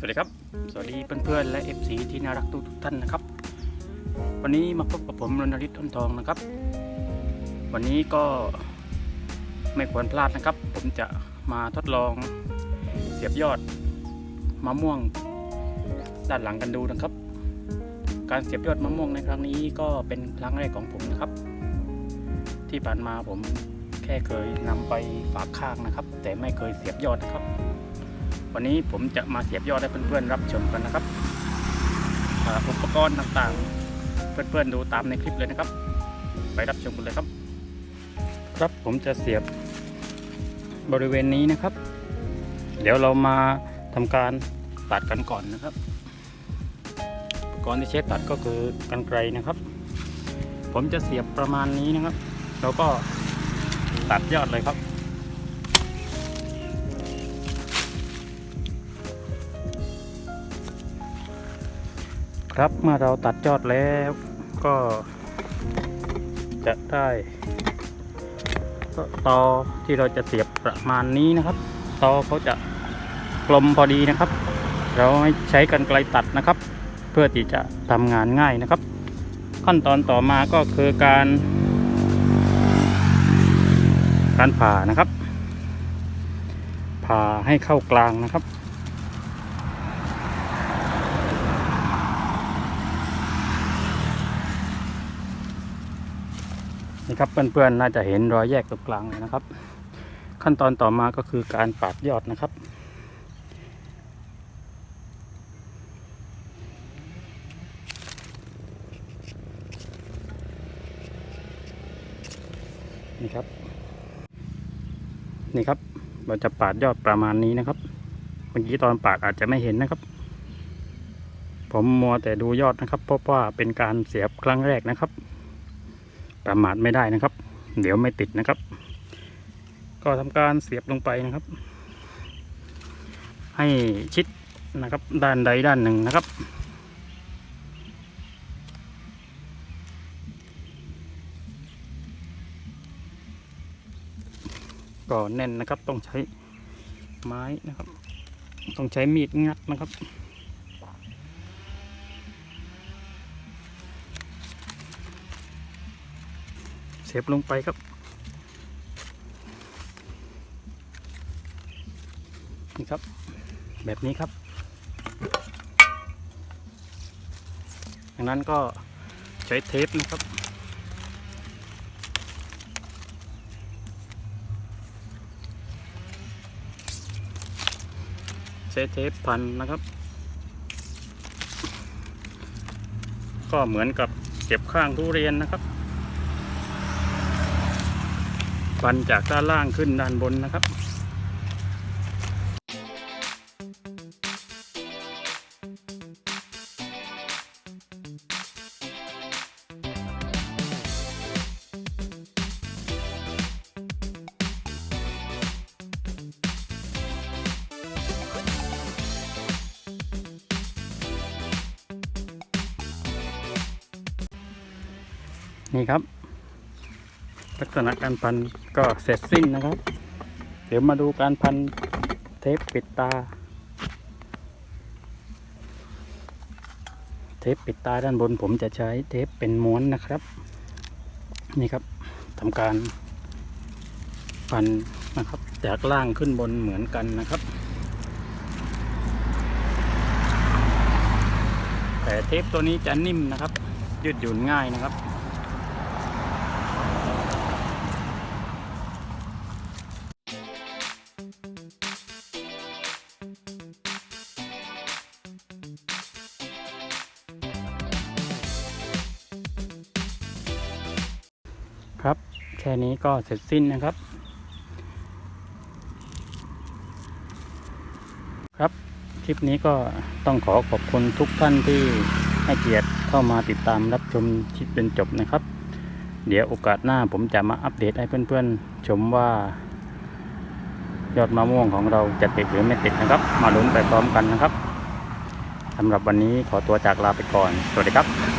สวัสดีครับ สวัสดีเพื่อนๆและ FC ที่น่ารักทุกท่านนะครับ วันนี้มาพบกับผมรณฤทธิ์ทนทองนะครับ วันนี้ก็ไม่ควรพลาดนะครับ ผมจะมาทดลองเสียบยอดมะม่วงด้านหลังกันดูนะครับ การเสียบยอดมะม่วงในครั้งนี้ก็เป็นครั้งแรกของผมนะครับ ที่ผ่านมาผมแค่เคยนำไปฝากข้างนะครับ แต่ไม่เคยเสียบยอดนะครับ วันนี้ผมจะมาเสียบยอดให้เพื่อนๆรับชมกันนะครับอุปกรณ์ต่างๆ เพื่อนๆดูตามในคลิปเลยนะครับ ไปรับชมกันเลยครับ ครับผมจะเสียบบริเวณนี้นะครับ เดี๋ยวเรามาทำการตัดกันก่อนนะครับอุปกรณ์ที่ใช้ตัดก็คือกรรไกรนะครับ ผมจะเสียบประมาณนี้นะครับ แล้วก็ตัดยอดเลยครับ ครับเมื่อเราตัดยอดแล้วก็จะได้ตอที่เราจะเสียบประมาณนี้นะครับตอเขาจะกลมพอดีนะครับ เราไม่ใช้กันไกลตัดนะครับ เพื่อที่จะทำงานง่ายนะครับ ขั้นตอนต่อมาก็คือการ การผ่านะครับ ผ่าให้เข้ากลางนะครับ นี่ครับเพื่อนๆน่าจะเห็นรอยแยกตรงกลางเลยนะครับ ขั้นตอนต่อมาก็คือการปาดยอดนะครับ นี่ครับ นี่ครับเราจะปาดยอดประมาณนี้นะครับเมื่อกี้ตอนปาดอาจจะไม่เห็นนะครับ ผมมัวแต่ดูยอดนะครับ เพราะว่าเป็นการเสียบครั้งแรกนะครับ ประมาทไม่ได้นะครับ เดี๋ยวไม่ติดนะครับ ก็ทำการเสียบลงไปนะครับ ให้ชิดนะครับ ด้านใดด้านหนึ่งนะครับก็แน่นนะครับต้องใช้ไม้นะครับ ต้องใช้มีดงัดนะครับ เสียบลงไปครับ นี่ครับ แบบนี้ครับดังนั้นก็ใช้เทปนะครับ ใช้เทปพันนะครับ ก็เหมือนกับเก็บข้างทุเรียนนะครับ ฟันจากด้านล่างขึ้นด้านบนนะครับนี่ครับ ลักษณะการพันก็เสร็จสิ้นนะครับ เดี๋ยวมาดูการพันเทปปิดตา เทปปิดตาด้านบนผมจะใช้เทปเป็นม้วนนะครับ นี่ครับทำการพันนะครับจากล่างขึ้นบนเหมือนกันนะครับ แต่เทปตัวนี้จะนิ่มนะครับ ยืดหยุ่นง่ายนะครับครับ แค่นี้ก็เสร็จสิ้นนะครับ ครับคลิปนี้ก็ต้องขอขอบคุณทุกท่านที่ให้เกียรติเข้ามาติดตามรับชมคลิปจนจบนะครับ เดี๋ยวโอกาสหน้าผมจะมาอัปเดตให้เพื่อนๆ ชมว่ายอดมะม่วงของเราจะติดหรือไม่ติดนะครับ มาลุ้นไปพร้อมกันนะครับสำหรับวันนี้ขอตัวจากลาไปก่อน สวัสดีครับ